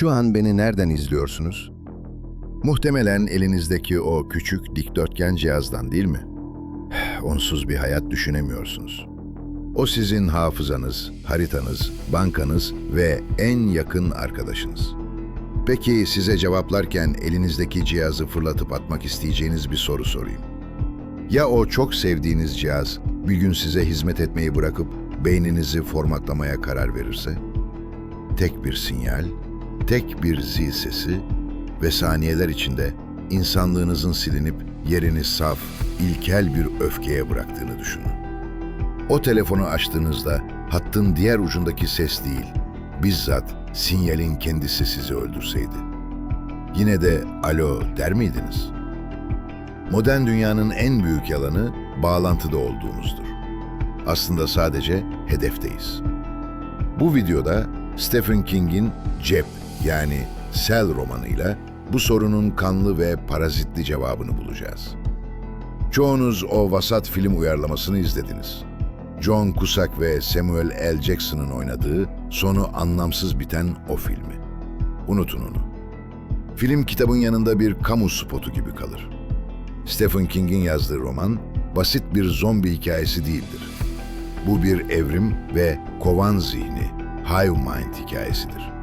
Şu an beni nereden izliyorsunuz? Muhtemelen elinizdeki o küçük dikdörtgen cihazdan değil mi? Onsuz bir hayat düşünemiyorsunuz. O sizin hafızanız, haritanız, bankanız ve en yakın arkadaşınız. Peki size cevaplarken elinizdeki cihazı fırlatıp atmak isteyeceğiniz bir soru sorayım. Ya o çok sevdiğiniz cihaz bir gün size hizmet etmeyi bırakıp beyninizi formatlamaya karar verirse? Tek bir sinyal, tek bir zil sesi ve saniyeler içinde insanlığınızın silinip yerini saf, ilkel bir öfkeye bıraktığını düşünün. O telefonu açtığınızda hattın diğer ucundaki ses değil, bizzat sinyalin kendisi sizi öldürseydi. Yine de alo der miydiniz? Modern dünyanın en büyük yalanı bağlantıda olduğumuzdur. Aslında sadece hedefteyiz. Bu videoda Stephen King'in Cep yani Sel romanıyla bu sorunun kanlı ve parazitli cevabını bulacağız. Çoğunuz o vasat film uyarlamasını izlediniz. John Cusack ve Samuel L. Jackson'ın oynadığı, sonu anlamsız biten o filmi. Unutun onu. Film kitabın yanında bir kamu spotu gibi kalır. Stephen King'in yazdığı roman, basit bir zombi hikayesi değildir. Bu bir evrim ve kovan zihni, hive mind hikayesidir.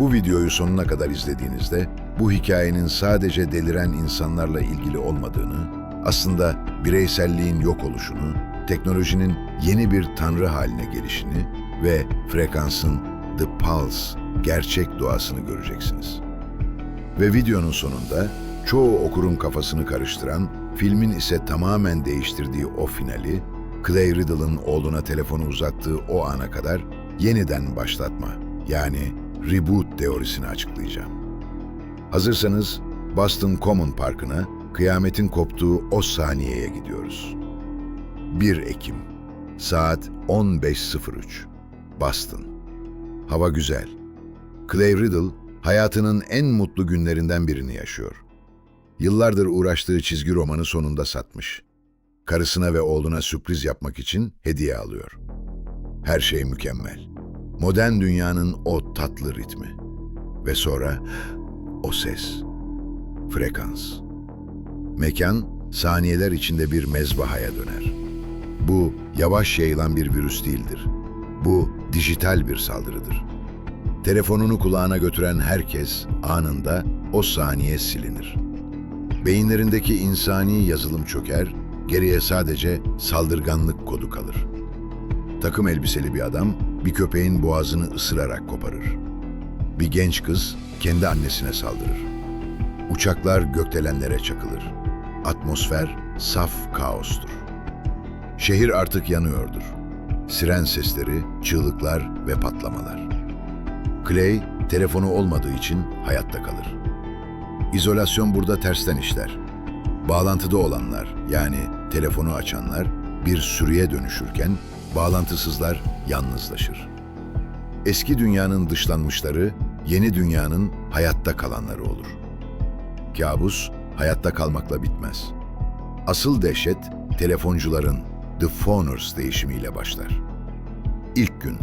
Bu videoyu sonuna kadar izlediğinizde bu hikayenin sadece deliren insanlarla ilgili olmadığını, aslında bireyselliğin yok oluşunu, teknolojinin yeni bir tanrı haline gelişini ve frekansın The Pulse, gerçek doğasını göreceksiniz. Ve videonun sonunda çoğu okurun kafasını karıştıran, filmin ise tamamen değiştirdiği o finali, Clay Riddle'ın oğluna telefonu uzattığı o ana kadar yeniden başlatma, yani reboot teorisini açıklayacağım. Hazırsanız Boston Common Parkı'na kıyametin koptuğu o saniyeye gidiyoruz. 1 Ekim, saat 15.03, Boston. Hava güzel. Clay Riddle, hayatının en mutlu günlerinden birini yaşıyor. Yıllardır uğraştığı çizgi romanı sonunda satmış. Karısına ve oğluna sürpriz yapmak için hediye alıyor. Her şey mükemmel. Modern dünyanın o tatlı ritmi. Ve sonra o ses. Frekans. Mekan saniyeler içinde bir mezbahaya döner. Bu yavaş yayılan bir virüs değildir. Bu dijital bir saldırıdır. Telefonunu kulağına götüren herkes anında o saniye silinir. Beyinlerindeki insani yazılım çöker, geriye sadece saldırganlık kodu kalır. Takım elbiseli bir adam bir köpeğin boğazını ısırarak koparır. Bir genç kız kendi annesine saldırır. Uçaklar gökdelenlere çakılır. Atmosfer saf kaostur. Şehir artık yanıyordur. Siren sesleri, çığlıklar ve patlamalar. Clay, telefonu olmadığı için hayatta kalır. İzolasyon burada tersten işler. Bağlantıda olanlar, yani telefonu açanlar, bir sürüye dönüşürken bağlantısızlar yalnızlaşır. Eski dünyanın dışlanmışları, yeni dünyanın hayatta kalanları olur. Kabus, hayatta kalmakla bitmez. Asıl dehşet, telefoncuların, The Phoners değişimiyle başlar. İlk gün,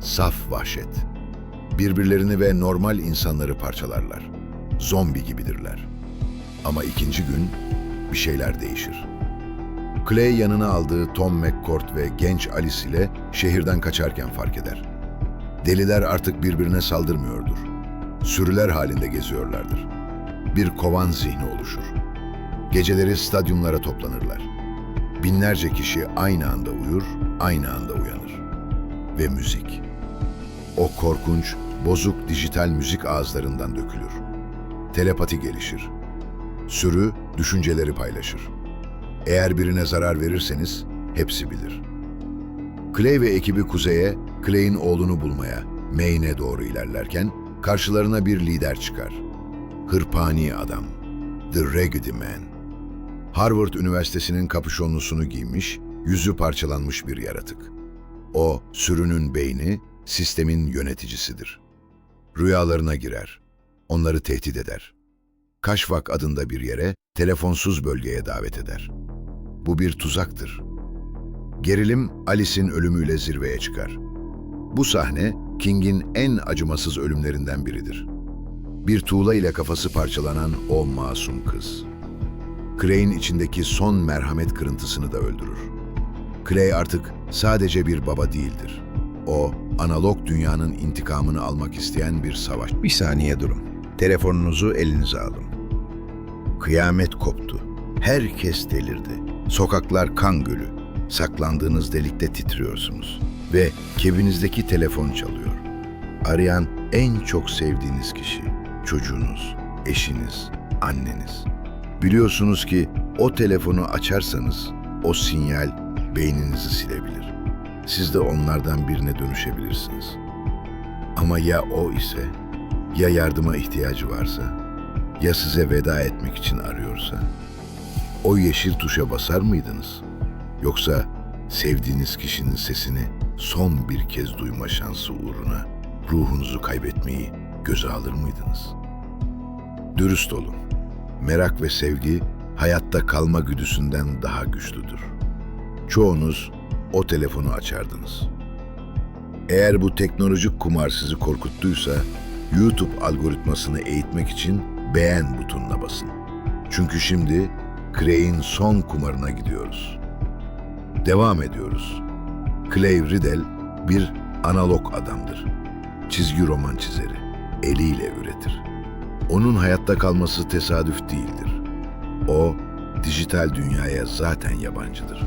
saf vahşet. Birbirlerini ve normal insanları parçalarlar. Zombi gibidirler. Ama ikinci gün bir şeyler değişir. Clay yanına aldığı Tom McCourt ve genç Alice ile şehirden kaçarken fark eder. Deliler artık birbirine saldırmıyordur. Sürüler halinde geziyorlardır. Bir kovan zihni oluşur. Geceleri stadyumlara toplanırlar. Binlerce kişi aynı anda uyur, aynı anda uyanır. Ve müzik. O korkunç, bozuk dijital müzik ağızlarından dökülür. Telepati gelişir. Sürü düşünceleri paylaşır. Eğer birine zarar verirseniz hepsi bilir. Clay ve ekibi kuzeye, Clay'in oğlunu bulmaya, Maine'e doğru ilerlerken karşılarına bir lider çıkar. Hırpani adam, The Raggedy Man. Harvard Üniversitesi'nin kapüşonlusunu giymiş, yüzü parçalanmış bir yaratık. O, sürünün beyni, sistemin yöneticisidir. Rüyalarına girer, onları tehdit eder. Kaşvak adında bir yere, telefonsuz bölgeye davet eder. Bu bir tuzaktır. Gerilim Alice'in ölümüyle zirveye çıkar. Bu sahne King'in en acımasız ölümlerinden biridir. Bir tuğla ile kafası parçalanan o masum kız. Clay'in içindeki son merhamet kırıntısını da öldürür. Clay artık sadece bir baba değildir. O, analog dünyanın intikamını almak isteyen bir savaş. Bir saniye durun. Telefonunuzu elinize alın. Kıyamet koptu. Herkes delirdi. Sokaklar kan gölü. Saklandığınız delikte titriyorsunuz. Ve cebinizdeki telefon çalıyor. Arayan en çok sevdiğiniz kişi. Çocuğunuz, eşiniz, anneniz. Biliyorsunuz ki o telefonu açarsanız o sinyal beyninizi silebilir. Siz de onlardan birine dönüşebilirsiniz. Ama ya o ise, ya yardıma ihtiyacı varsa, ya size veda etmek için arıyorsa, o yeşil tuşa basar mıydınız? Yoksa sevdiğiniz kişinin sesini son bir kez duyma şansı uğruna ruhunuzu kaybetmeyi göze alır mıydınız? Dürüst olun. Merak ve sevgi hayatta kalma güdüsünden daha güçlüdür. Çoğunuz o telefonu açardınız. Eğer bu teknolojik kumar sizi korkuttuysa, YouTube algoritmasını eğitmek için beğen butonuna basın. Çünkü şimdi Clay'in son kumarına gidiyoruz. Devam ediyoruz. Clay Riddle bir analog adamdır. Çizgi roman çizeri. Eliyle üretir. Onun hayatta kalması tesadüf değildir. O, dijital dünyaya zaten yabancıdır.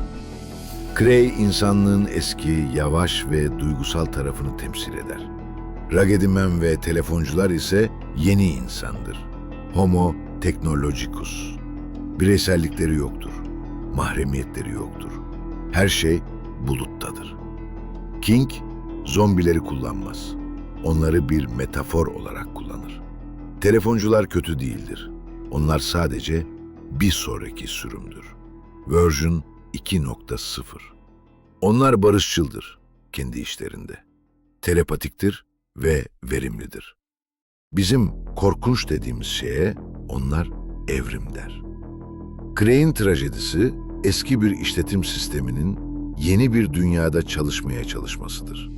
Cray, insanlığın eski, yavaş ve duygusal tarafını temsil eder. Raggedy Man ve telefoncular ise yeni insandır. Homo technologicus. Bireysellikleri yoktur. Mahremiyetleri yoktur. Her şey buluttadır. King, zombileri kullanmaz. Onları bir metafor olarak kullanır. Telefoncular kötü değildir. Onlar sadece bir sonraki sürümdür. Version 2.0. Onlar barışçıldır kendi işlerinde. Telepatiktir ve verimlidir. Bizim korkunç dediğimiz şeye onlar evrim der. Crane trajedisi eski bir işletim sisteminin yeni bir dünyada çalışmaya çalışmasıdır.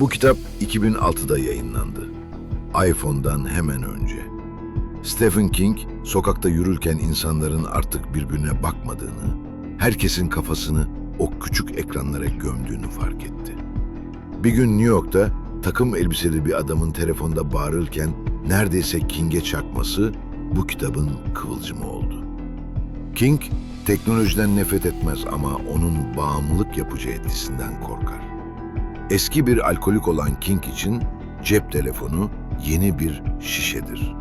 Bu kitap 2006'da yayınlandı. iPhone'dan hemen önce. Stephen King sokakta yürürken insanların artık birbirine bakmadığını, herkesin kafasını o küçük ekranlara gömdüğünü fark etti. Bir gün New York'ta takım elbiseli bir adamın telefonda bağırırken neredeyse King'e çakması bu kitabın kıvılcımı oldu. King teknolojiden nefret etmez ama onun bağımlılık yapıcı etkisinden korkar. Eski bir alkolik olan King için cep telefonu yeni bir şişedir.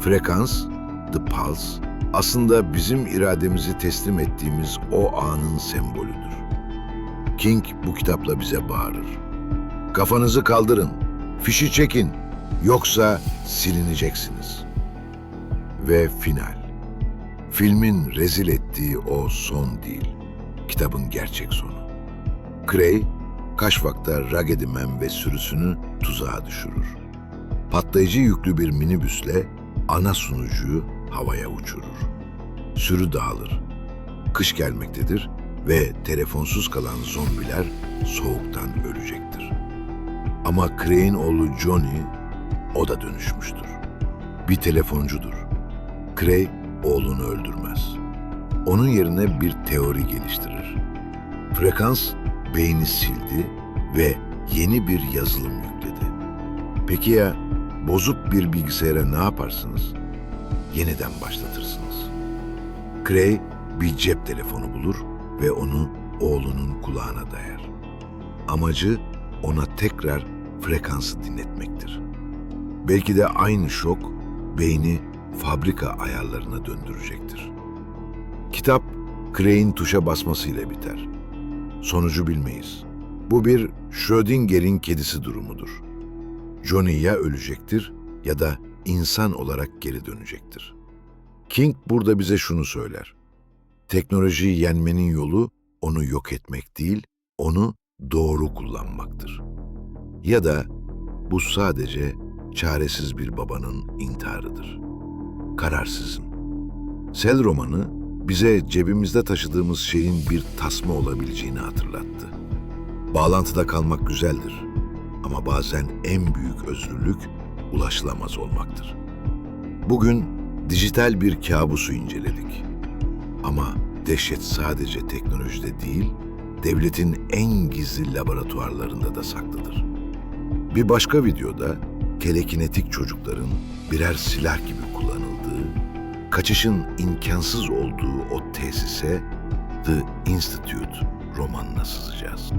Frekans, the pulse, aslında bizim irademizi teslim ettiğimiz o anın sembolüdür. King bu kitapla bize bağırır. Kafanızı kaldırın, fişi çekin, yoksa silineceksiniz. Ve final. Filmin rezil ettiği o son değil, kitabın gerçek sonu. Cray, Kaşvak'ta Raggedy Man ve sürüsünü tuzağa düşürür. Patlayıcı yüklü bir minibüsle ana sunucuyu havaya uçurur. Sürü dağılır. Kış gelmektedir ve telefonsuz kalan zombiler soğuktan ölecektir. Ama Crane oğlu Johnny o da dönüşmüştür. Bir telefoncudur. Cray oğlunu öldürmez. Onun yerine bir teori geliştirir. Frekans beyni sildi ve yeni bir yazılım yükledi. Peki ya bozuk bir bilgisayara ne yaparsınız? Yeniden başlatırsınız. Cray bir cep telefonu bulur ve onu oğlunun kulağına dayar. Amacı ona tekrar frekansı dinletmektir. Belki de aynı şok beyni fabrika ayarlarına döndürecektir. Kitap Cray'in tuşa basmasıyla biter. Sonucu bilmeyiz. Bu bir Schrödinger'in kedisi durumudur. Johnny ya ölecektir ya da insan olarak geri dönecektir. King burada bize şunu söyler. Teknolojiyi yenmenin yolu onu yok etmek değil, onu doğru kullanmaktır. Ya da bu sadece çaresiz bir babanın intiharıdır. Kararsızın. Sel romanı bize cebimizde taşıdığımız şeyin bir tasma olabileceğini hatırlattı. Bağlantıda kalmak güzeldir Ama bazen en büyük özgürlük ulaşılamaz olmaktır. Bugün dijital bir kabusu inceledik. Ama dehşet sadece teknolojide değil, devletin en gizli laboratuvarlarında da saklıdır. Bir başka videoda telekinetik çocukların birer silah gibi kullanıldığı, kaçışın imkansız olduğu o tesise The Institute romanına sızacağız.